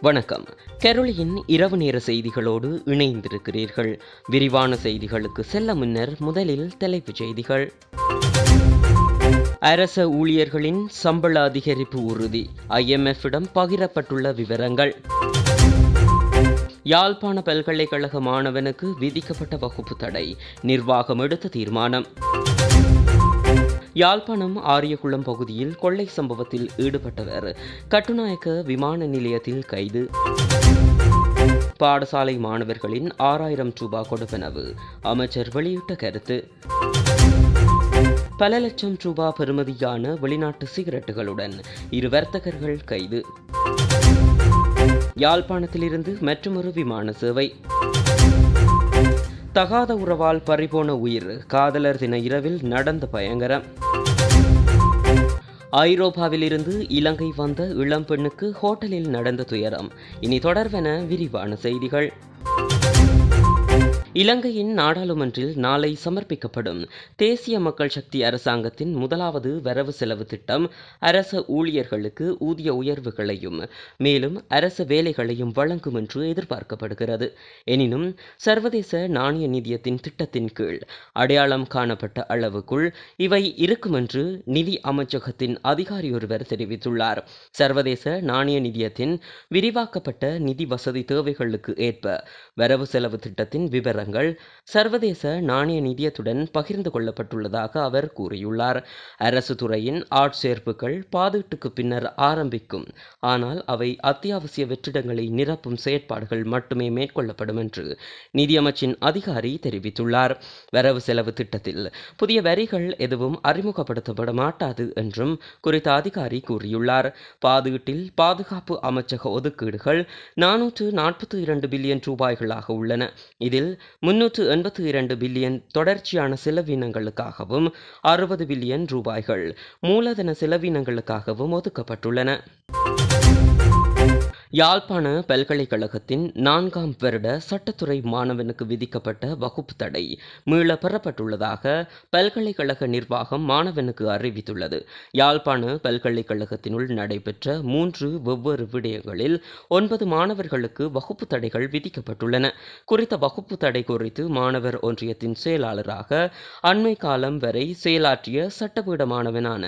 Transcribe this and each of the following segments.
வணக்கம். கெரோலியின் இரவு நேர செய்திகளோடு இணைந்திருக்கிறீர்கள். விரிவான செய்திகளுக்கு செல்ல முன்னர் முதலில் தலைப்புச் செய்திகள். அரச ஊழியர்களின் சம்பள அதிகரிப்பு உறுதி. ஐஎம்எஃப்பிடம் பகிரப்பட்டுள்ள விவரங்கள். யாழ்ப்பாண பல்கலைக்கழக மாணவனுக்கு விதிக்கப்பட்ட வகுப்பு தடை. நிர்வாகம் எடுத்த தீர்மானம். யாழ்ப்பாணம் ஆரியகுளம் பகுதியில் கொள்ளை சம்பவத்தில் ஈடுபட்டவர். கட்டுநாயக்க விமான நிலையத்தில் கைது. பாடசாலை மாணவர்களின் ஆறாயிரம் ரூபாய் கொடுப்பனவு. அமைச்சர் வெளியிட்ட கருத்து. பல லட்சம் ரூபாய் பெறுமதியான வெளிநாட்டு சிகரெட்டுகளுடன் இரு வர்த்தகர்கள் கைது. யாழ்ப்பாணத்திலிருந்து மற்றொரு விமான சேவை. தகாத உறவால் பறிபோன உயிர் காதலர் தின இரவில் நடந்த பயங்கரம். ஐரோப்பாவிலிருந்து இலங்கை வந்த இளம்பெண்ணுக்கு ஹோட்டலில் நடந்த துயரம். இனி தொடர்வென விரிவான செய்திகள். இலங்கையின் நாடாளுமன்றில் நாளை சமர்ப்பிக்கப்படும். தேசிய மக்கள் சக்தி அரசாங்கத்தின் முதலாவது வரவு செலவு திட்டம் அரச ஊழியர்களுக்கு ஊதிய உயர்வுகளையும் மேலும் அரச வேலைகளையும் வழங்கும் என்று எதிர்பார்க்கப்படுகிறது. எனினும் சர்வதேச நாணய நிதியத்தின் திட்டத்தின் கீழ் அடையாளம் காணப்பட்ட அளவுக்குள் இவை இருக்கும் என்று நிதி அமைச்சகத்தின் அதிகாரி ஒருவர் தெரிவித்துள்ளார். சர்வதேச நாணய நிதியத்தின் விரிவாக்கப்பட்ட நிதி வசதி தேவைகளுக்கு ஏற்ப வரவு செலவு திட்டத்தின் விவரங்கள் சர்வதேச நாணய நிதியத்துடன் பகிர்ந்து கொள்ளப்பட்டுள்ளதாக அவர் கூறியுள்ளார். அரசு துறையின் ஆட்சேர்ப்புகள் பாதீட்டுக்கு பின்னர் ஆரம்பிக்கும். ஆனால் அவை அத்தியாவசிய வெற்றிடங்களை நிரப்பும் செயற்பாடுகள் மட்டுமே மேற்கொள்ளப்படும் என்று நிதியமைச்சின் அதிகாரி தெரிவித்துள்ளார். வரவு செலவு திட்டத்தில் புதிய வரிகள் எதுவும் அறிமுகப்படுத்தப்பட மாட்டாது என்றும் குறித்த அதிகாரி கூறியுள்ளார். பாதீட்டில் பாதுகாப்பு அமைச்சக ஒதுக்கீடுகள் நானூற்று நாற்பத்தி இரண்டு பில்லியன் ரூபாய்களாக உள்ளன. இதில் முன்னூற்று எண்பத்தி இரண்டு பில்லியன் தொடர்ச்சியான செலவினங்களுக்காகவும் அறுபது பில்லியன் ரூபாய்கள் மூலதன செலவினங்களுக்காகவும் ஒதுக்கப்பட்டுள்ளன. யாழ்ப்பாண பல்கலைக்கழகத்தின் நான்காம் வருட சட்டத்துறை மாணவனுக்கு விதிக்கப்பட்ட வகுப்பு தடை மீள பெறப்பட்டுள்ளதாக பல்கலைக்கழக நிர்வாகம் மாணவனுக்கு அறிவித்துள்ளது. யாழ்ப்பாண பல்கலைக்கழகத்தினுள் நடைபெற்ற மூன்று வெவ்வேறு விடயங்களில் ஒன்பது மாணவர்களுக்கு வகுப்பு தடைகள் விதிக்கப்பட்டுள்ளன. குறித்த வகுப்பு தடை குறித்து மாணவர் ஒன்றியத்தின் செயலாளராக அண்மை காலம் வரை செயலாற்றிய சட்டப்பீட மாணவனான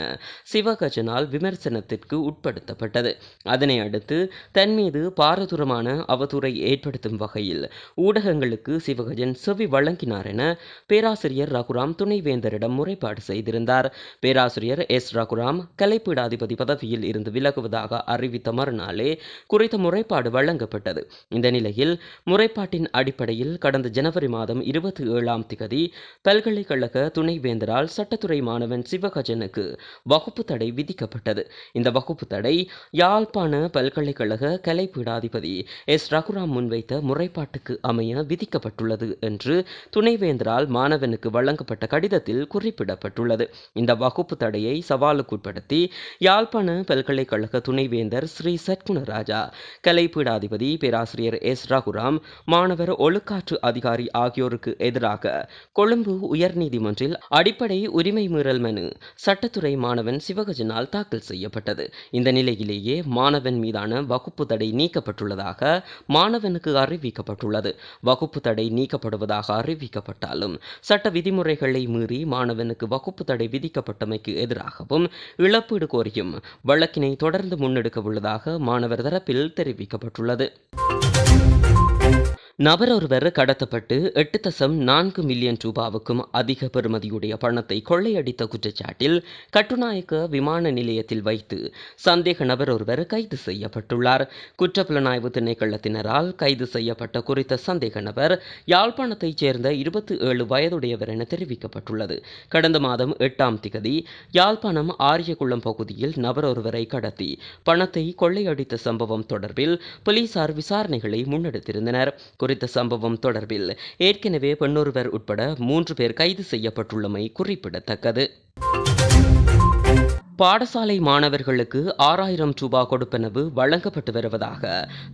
சிவகஜனால் விமர்சனத்திற்கு உட்படுத்தப்பட்டது. அதனை அடுத்து தன் தன் மீது பாரதூரமான அவதூறை ஏற்படுத்தும் வகையில் ஊடகங்களுக்கு சிவகஜன் செவி வழங்கினார் என பேராசிரியர் ரகுராம் துணைவேந்தரிடம் முறைப்பாடு செய்திருந்தார். பேராசிரியர் எஸ். ரகுராம் கலைப்பீடாதிபதி பதவியில் இருந்து விலகுவதாக அறிவித்த மறுநாளே குறித்த முறைப்பாடு வழங்கப்பட்டது. இந்த நிலையில் முறைப்பாட்டின் அடிப்படையில் கடந்த ஜனவரி மாதம் இருபத்தி ஏழாம் திகதி பல்கலைக்கழக துணைவேந்தரால் சட்டத்துறை மாணவன் சிவகஜனுக்கு வகுப்பு தடை விதிக்கப்பட்டது. இந்த வகுப்பு தடை யாழ்ப்பாண பல்கலைக்கழக கலைப்பீடாதிபதி எஸ். ரகுராம் முன்வைத்த முறைப்பாட்டுக்கு அமைய விதிக்கப்பட்டுள்ளது என்று துணைவேந்தரால் மாணவனுக்கு வழங்கப்பட்ட கடிதத்தில் குறிப்பிடப்பட்டுள்ளது. இந்த வகுப்பு தடையை சவாலுக்குட்படுத்தி யாழ்ப்பாண பல்கலைக்கழக துணைவேந்தர் ஸ்ரீ சத்குணராஜா கலைப்பீடாதிபதி பேராசிரியர் எஸ். ரகுராம் மாணவர் ஒழுக்காற்று அதிகாரி ஆகியோருக்கு எதிராக கொழும்பு உயர்நீதிமன்றில் அடிப்படை உரிமை மீறல் மனு சட்டத்துறை மாணவன் சிவகஜனால் தாக்கல் செய்யப்பட்டது. இந்த நிலையிலேயே மாணவன் மீதான வகுப்பு தடை நீக்கப்பட்டுள்ளதாக மாணவனுக்கு அறிவிக்கப்பட்டுள்ளது. வகுப்பு தடை நீக்கப்படுவதாக அறிவிக்கப்பட்டாலும் சட்ட விதிமுறைகளை மீறி மாணவனுக்கு வகுப்பு தடை விதிக்கப்பட்டமைக்கு எதிராகவும் இழப்பீடு கோரியும் வழக்கினை தொடர்ந்து முன்னெடுக்க உள்ளதாக மாணவர் தரப்பில் தெரிவிக்கப்பட்டுள்ளது. நபர் ஒருவர் கடத்தப்பட்டு எட்டு தசம் நான்கு மில்லியன் ரூபாவுக்கும் அதிக பெறுமதியுடைய பணத்தை கொள்ளையடித்த குற்றச்சாட்டில் கட்டுநாயக்க விமான நிலையத்தில் வைத்து சந்தேக நபர் ஒருவர் கைது செய்யப்பட்டுள்ளார். குற்றப்புலனாய்வு திணைக்களத்தினரால் கைது செய்யப்பட்ட குறித்த சந்தேக நபர் யாழ்ப்பாணத்தைச் சேர்ந்த இருபத்தி ஏழு வயதுடையவர் என தெரிவிக்கப்பட்டுள்ளது. கடந்த மாதம் எட்டாம் திகதி யாழ்ப்பாணம் ஆரியகுளம் பகுதியில் நபர் ஒருவரை கடத்தி பணத்தை கொள்ளையடித்த சம்பவம் தொடர்பில் போலீசார் விசாரணைகளை முன்னெடுத்திருந்தனர். குறித்த சம்பவம் தொடர்பில் ஏற்கனவே பெண்ணொருவர் உட்பட மூன்று பேர் கைது செய்யப்பட்டுள்ளமை குறிப்பிடத்தக்கது. பாடசாலை மாணவர்களுக்கு ஆறாயிரம் ரூபாய் கொடுப்பனவு வழங்கப்பட்டு வருவதாக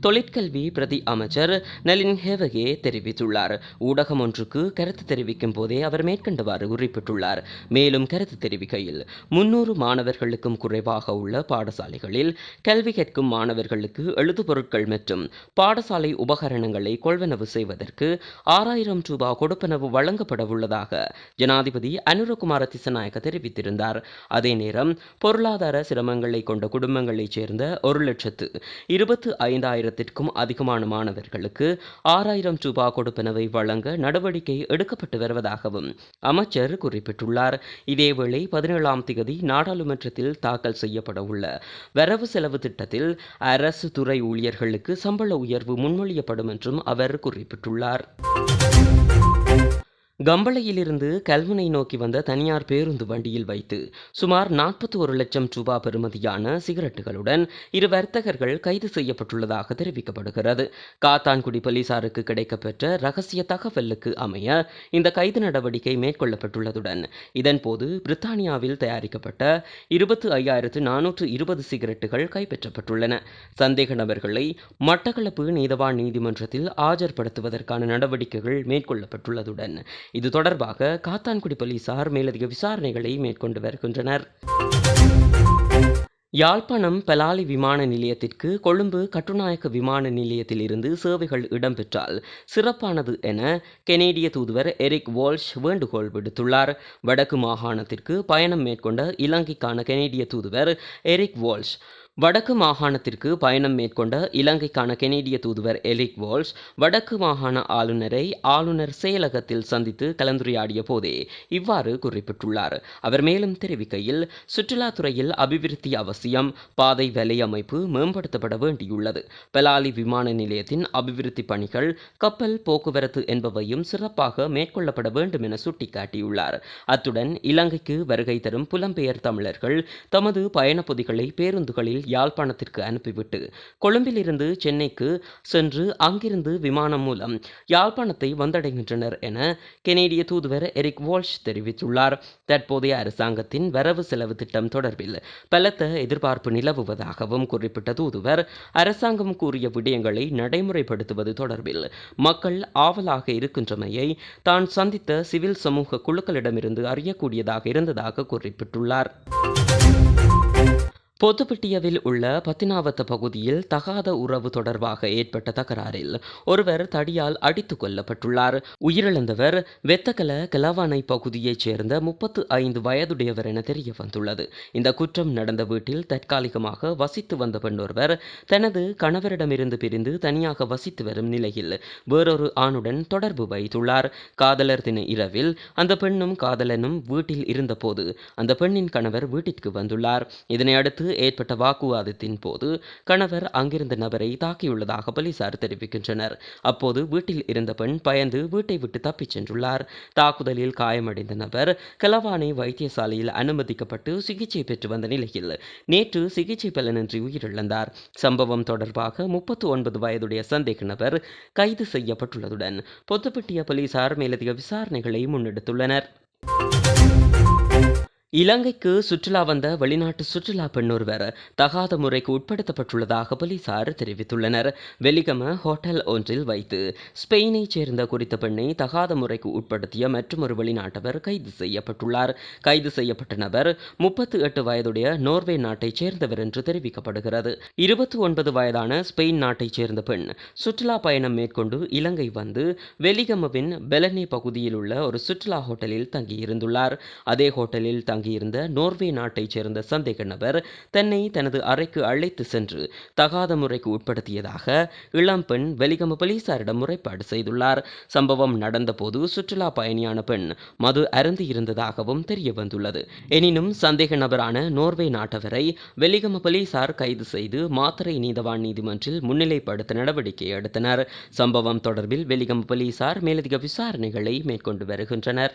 தொழிற்கல்வி பிரதி அமைச்சர் நலின் ஹேவகே தெரிவித்துள்ளார். ஊடகம் ஒன்றுக்கு கருத்து தெரிவிக்கும் போதே அவர் மேற்கண்டவாறு குறிப்பிட்டுள்ளார். மேலும் கருத்து தெரிவிக்கையில் முன்னூறு மாணவர்களுக்கும் குறைவாக உள்ள பாடசாலைகளில் கல்வி கேட்கும் மாணவர்களுக்கு எழுதுபொருட்கள் மற்றும் பாடசாலை உபகரணங்களை கொள்வனவு செய்வதற்கு ஆறாயிரம் ரூபாய் கொடுப்பனவு வழங்கப்பட உள்ளதாக ஜனாதிபதி அனுரகுமார திசநாயக்க தெரிவித்திருந்தார். அதே நேரம் பொருளாதார சிரமங்களை கொண்ட குடும்பங்களைச் சேர்ந்த ஒரு லட்சத்து இருபத்து ஐந்தாயிரத்திற்கும் அதிகமான மாணவர்களுக்கு ஆறாயிரம் ரூபாய் கொடுப்பனவை வழங்க நடவடிக்கை எடுக்கப்பட்டு வருவதாகவும் அமைச்சர் குறிப்பிட்டுள்ளார். இதேவேளை பதினேழாம் தேதி நாடாளுமன்றத்தில் தாக்கல் செய்யப்பட உள்ள வரவு செலவு திட்டத்தில் அரசு துறை ஊழியர்களுக்கு சம்பள உயர்வு முன்மொழியப்படும் என்றும் அவர் குறிப்பிட்டுள்ளார். கம்பளையிலிருந்து கல்வினை நோக்கி வந்த தனியார் பேருந்து வண்டியில் வைத்து சுமார் நாற்பத்தி ஒரு லட்சம் ரூபாய் பெறுமதியான சிகரெட்டுகளுடன் இரு வர்த்தகர்கள் கைது செய்யப்பட்டுள்ளதாக தெரிவிக்கப்படுகிறது. காத்தான்குடி போலீசாருக்கு கிடைக்கப்பெற்ற ரகசிய தகவலுக்கு அமைய இந்த கைது நடவடிக்கை மேற்கொள்ளப்பட்டுள்ளதுடன் இதன்போது பிரித்தானியாவில் தயாரிக்கப்பட்ட இருபத்து ஐயாயிரத்து நானூற்று இருபது சிகரெட்டுகள் கைப்பற்றப்பட்டுள்ளன. சந்தேக நபர்களை மட்டக்களப்பு நீதவான் நீதிமன்றத்தில் ஆஜர்படுத்துவதற்கான நடவடிக்கைகள் மேற்கொள்ளப்பட்டுள்ளதுடன் இது தொடர்பாக காத்தான்குடி போலீசார் மேலதிக விசாரணைகளை மேற்கொண்டு வருகின்றனர். யாழ்ப்பாணம் பலாலி விமான நிலையத்திற்கு கொழும்பு கட்டுநாயக்க விமான நிலையத்தில் இருந்து சேவைகள் இடம்பெற்றால் சிறப்பானது என கெனேடிய தூதுவர் எரிக் வால்ஷ் வேண்டுகோள் விடுத்துள்ளார். வடக்கு மாகாணத்திற்கு பயணம் மேற்கொண்ட இலங்கைக்கான கெனேடிய தூதுவர் எரிக் வால்ஷ் வடக்கு மாகாணத்திற்கு பயணம் மேற்கொண்ட இலங்கைக்கான கெனேடிய தூதுவர் எலிக் வால்ஸ் வடக்கு மாகாண ஆளுநரை ஆளுநர் செயலகத்தில் சந்தித்து கலந்துரையாடிய போதே இவ்வாறு குறிப்பிட்டுள்ளார். அவர் மேலும் தெரிவிக்கையில் சுற்றுலாத்துறையில் அபிவிருத்தி அவசியம் பாதை வலையமைப்பு மேம்படுத்தப்பட வேண்டியுள்ளது. பலாலி விமான நிலையத்தின் அபிவிருத்தி பணிகள் கப்பல் போக்குவரத்து என்பவையும் சிறப்பாக மேற்கொள்ளப்பட வேண்டும் என சுட்டிக்காட்டியுள்ளார். அத்துடன் இலங்கைக்கு வருகை தரும் புலம்பெயர் தமிழர்கள் தமது பயணப்பொதிகளை பேருந்துகளில் யாழ்ப்பாணத்திற்கு அனுப்பிவிட்டு கொழும்பிலிருந்து சென்னைக்கு சென்று அங்கிருந்து விமானம் மூலம் யாழ்ப்பாணத்தை வந்தடைகின்றனர் என கெனேடிய தூதுவர் எரிக் வால்ஷ் தெரிவித்துள்ளார். தற்போதைய அரசாங்கத்தின் வரவு செலவு திட்டம் தொடர்பில் பலத்த எதிர்பார்ப்பு நிலவுவதாகவும் குறிப்பிட்ட தூதுவர் அரசாங்கம் கூறிய விடயங்களை நடைமுறைப்படுத்துவது தொடர்பில் மக்கள் ஆவலாக இருக்கின்றமையை தான் சந்தித்த சிவில் சமூக குழுக்களிடமிருந்து அறியக்கூடியதாக இருந்ததாக குறிப்பிட்டுள்ளார். பொத்துப்பிட்டியவில் உள்ள பத்தினாவத்த பகுதியில் தகாத உறவு தொடர்பாக ஏற்பட்ட தகராறில் ஒருவர் தடியால் அடித்துக் கொல்லப்பட்டுள்ளார். உயிரிழந்தவர் வெத்தகல கலவானை பகுதியைச் சேர்ந்த முப்பத்து ஐந்து வயதுடையவர் என தெரிய வந்துள்ளது. இந்த குற்றம் நடந்த வீட்டில் தற்காலிகமாக வசித்து வந்த பெண் ஒருவர் தனது கணவரிடமிருந்து பிரிந்து தனியாக வசித்து வரும் நிலையில் வேறொரு ஆணுடன் தொடர்பு வைத்துள்ளார். காதலர் தின இரவில் அந்த பெண்ணும் காதலனும் வீட்டில் இருந்தபோது அந்த பெண்ணின் கணவர் வீட்டிற்கு வந்துள்ளார். இதனையடுத்து ஏற்பட்ட வாக்குவாதத்தின் போது கணவர் அங்கிருந்த நபரை தாக்கியுள்ளதாக போலீசார் தெரிவிக்கின்றனர். அப்போது வீட்டில் இருந்த பெண் பயந்து வீட்டை விட்டு தப்பிச் சென்றுள்ளார். தாக்குதலில் காயமடைந்த நபர் கலவானை வைத்தியசாலையில் அனுமதிக்கப்பட்டு சிகிச்சை பெற்று வந்த நிலையில் நேற்று சிகிச்சை பலனின்றி உயிரிழந்தார். சம்பவம் தொடர்பாக முப்பத்து ஒன்பது வயதுடைய சந்தேக நபர் கைது செய்யப்பட்டுள்ளதுடன் பொத்துப்பட்டிய போலீசார் மேலதிக விசாரணைகளை முன்னெடுத்துள்ளனர். இலங்கைக்கு சுற்றுலா வந்த வெளிநாட்டு சுற்றுலா பெண்ணொருவர் தகாத முறைக்கு உட்படுத்தப்பட்டுள்ளதாக போலீசார் தெரிவித்துள்ளனர். வெலிகம ஹோட்டல் ஒன்றில் வைத்து ஸ்பெயினைச் சேர்ந்த குறித்த பெண்ணை தகாத முறைக்கு உட்படுத்திய மற்றொரு வெளிநாட்டவர் கைது செய்யப்பட்டுள்ளார். கைது செய்யப்பட்ட நபர் முப்பத்து எட்டு வயதுடைய நோர்வே நாட்டைச் சேர்ந்தவர் என்று தெரிவிக்கப்படுகிறது. இருபத்தி ஒன்பது வயதான ஸ்பெயின் நாட்டைச் சேர்ந்த பெண் சுற்றுலா பயணம் மேற்கொண்டு இலங்கை வந்து வெலிகமவின் பெலனே பகுதியில் உள்ள ஒரு சுற்றுலா ஹோட்டலில் தங்கியிருந்துள்ளார். அதே ஹோட்டலில் தங்கியிருந்த நோர்வே நாட்டைச் சேர்ந்த சந்தேக நபர் தன்னை தனது அறைக்கு அழைத்து சென்று தகாத முறைக்கு உட்படுத்தியதாக இளம் பெண் வெலிகம போலீசாரிடம் முறைப்பாடு செய்துள்ளார். சம்பவம் நடந்தபோது சுற்றுலா பயணியான பெண் மது அருந்தி இருந்ததாகவும் தெரிய வந்துள்ளது. எனினும் சந்தேக நபரான நோர்வே நாட்டவரை வெலிகம போலீசார் கைது செய்து மாத்திரை நீதவான் நீதிமன்றில் முன்னிலைப்படுத்த நடவடிக்கை எடுத்தனர். சம்பவம் தொடர்பில் வெலிகம் போலீசார் மேலதிக விசாரணைகளை மேற்கொண்டு வருகின்றனர்.